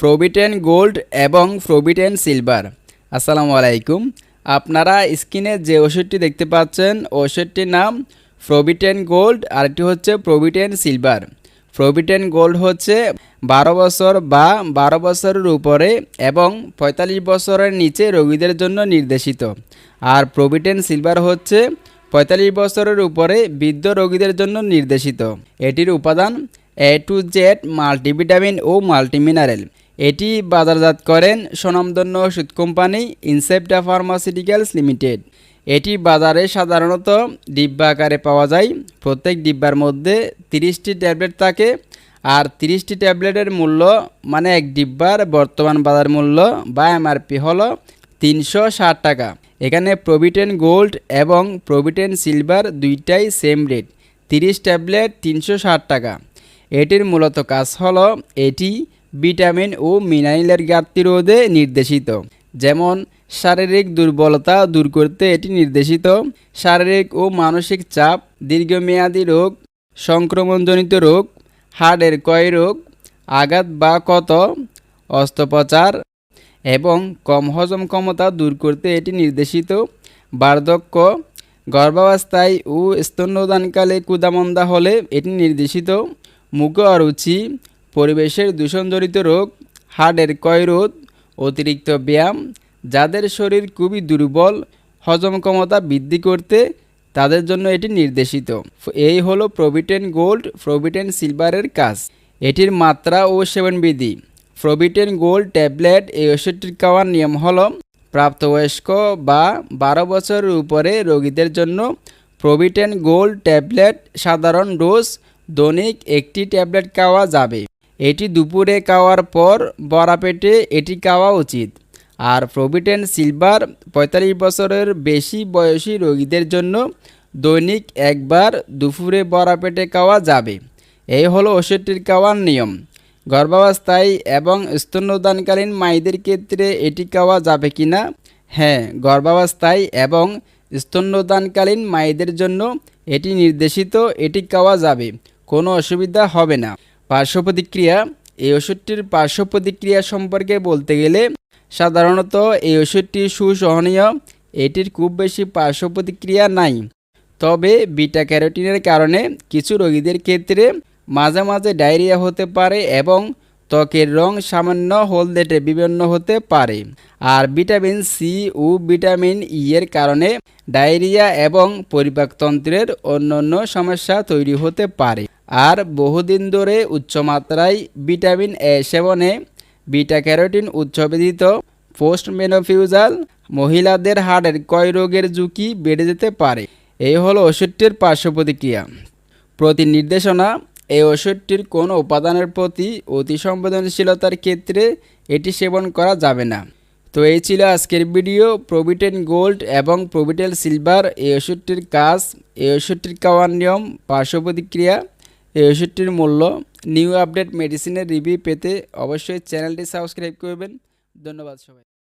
প্রোবিটেন gold এবং প্রোবিটেন silver আসসালামু আলাইকুম। আপনারা স্ক্রিনে যে ওষুধটি দেখতে পাচ্ছেন, ওষুধটির নাম প্রোবিটেন গোল্ড আরেকটি হচ্ছে প্রোবিটেন সিলভার প্রোবিটেন গোল্ড হচ্ছে বারো বছর বা বারো বছরের উপরে এবং পঁয়তাল্লিশ বছরের নিচে রোগীদের জন্য নির্দেশিত। আর প্রোবিটেন সিলভার হচ্ছে পঁয়তাল্লিশ বছরের উপরে বৃদ্ধ রোগীদের জন্য নির্দেশিত। এটির উপাদান এ টু জেড মাল্টিভিটামিন ও মাল্টিমিনারেল এটি বাজারজাত করেন স্বনামধন্য ওষুধ কোম্পানি ইনসেপ্টা ফার্মাসিউটিক্যালস লিমিটেড। এটি বাজারে সাধারণত ডিব্বা আকারে পাওয়া যায়। প্রত্যেক ডিব্বার মধ্যে তিরিশটি ট্যাবলেট থাকে আর তিরিশটি ট্যাবলেটের মূল্য মানে এক ডিব্বার বর্তমান বাজার মূল্য বা এমআরপি হলো তিনশো ষাট টাকা। এখানে প্রভিটেন গোল্ড এবং প্রভিটেন সিলভার দুইটাই সেম রেট, তিরিশ ট্যাবলেট তিনশো ষাট টাকা। এটির মূলত কাজ হলো এটি ভিটামিন ও মিনারেলের ঘাটতি রোধে নির্দেশিত। যেমন, শারীরিক দুর্বলতা দূর করতে এটি নির্দেশিত। শারীরিক ও মানসিক চাপ, দীর্ঘমেয়াদী রোগ, সংক্রমণজনিত রোগ, হাড়ের ক্ষয় রোগ, আঘাত বা ক্ষত, অস্ত্রোপচার এবং কম হজম ক্ষমতা দূর করতে এটি নির্দেশিত। বার্ধক্য, গর্ভাবস্থায় ও স্তন্যদানকালে কুদামন্দা হলে এটি নির্দেশিত। মুখ অরুচি পরিবেশের দূষণজনিত রোগ, হাড়ের ক্ষয়রোধ, অতিরিক্ত ব্যায়াম, যাদের শরীর খুবই দুর্বল, হজম ক্ষমতা বৃদ্ধি করতে তাদের জন্য এটি নির্দেশিত। এই হলো প্রভিটেন গোল্ড প্রভিটেন সিলভারের কাজ। এটির মাত্রা ও সেবন সেবনবিধি। প্রভিটেন গোল্ড ট্যাবলেট এই ওষুধটির খাওয়ার নিয়ম হল, প্রাপ্তবয়স্ক বা বারো বছরের উপরে রোগীদের জন্য প্রভিটেন গোল্ড ট্যাবলেট সাধারণ ডোজ দৈনিক একটি ট্যাবলেট খাওয়া যাবে। এটি দুপুরে খাওয়ার পর বড়া পেটে এটি খাওয়া উচিত। আর প্রভিটেন সিলভার পঁয়তাল্লিশ বছরের বেশি বয়সী রোগীদের জন্য দৈনিক একবার দুপুরে বড়া পেটে খাওয়া যাবে। এই হলো ওষুধটির খাওয়ার নিয়ম। গর্ভাবস্থায় এবং স্তন্যদানকালীন মায়েদের ক্ষেত্রে এটি খাওয়া যাবে কি না? হ্যাঁ গর্ভাবস্থায় এবং স্তন্যদানকালীন মায়েদের জন্য এটি নির্দেশিত, এটি খাওয়া যাবে। কোনো অসুবিধা হবে না। পার্শ্ব প্রতিক্রিয়া এই ওষুধটির পার্শ্ব প্রতিক্রিয়া সম্পর্কে বলতে গেলে সাধারণত এই ওষুধটি সুসহনীয়, এটির খুব বেশি পার্শ্ব প্রতিক্রিয়া নাই। তবে বিটা ক্যারোটিনের কারণে কিছু রোগীদের ক্ষেত্রে মাঝে মাঝে ডায়রিয়া হতে পারে এবং ত্বকের রং সামান্য হলদেটে বিভিন্ন হতে পারে। আর ভিটামিন সি ও ভিটামিন ই এর কারণে ডায়রিয়া এবং পরিপাকতন্ত্রের অন্যান্য সমস্যা তৈরি হতে পারে। আর বহুদিন ধরে উচ্চমাত্রায় ভিটামিন এ সেবনে বিটা ক্যারোটিন উচ্চবেদিত পোস্ট মেনোফিউজাল মহিলাদের হাড়ের ক্ষয় রোগের ঝুঁকি বেড়ে যেতে পারে। এই হলো ওষুধটির পার্শ্ব প্রতিক্রিয়া। প্রতি নির্দেশনা এই ওষুধটির কোনো উপাদানের প্রতি অতি সংবেদনশীলতার ক্ষেত্রে এটি সেবন করা যাবে না। তো এই ছিল আজকের ভিডিও। প্রভিটেন গোল্ড এবং প্রভিটেল সিলভার এই ওষুধটির কাজ, এই ওষুধটির খাওয়ার নিয়ম, পার্শ্ব প্রতিক্রিয়া, এই ওষুধটির মূল্য, নিউ আপডেট মেডিসিনের রিভিউ পেতে অবশ্যই চ্যানেলটি সাবস্ক্রাইব করবেন। ধন্যবাদ সবাই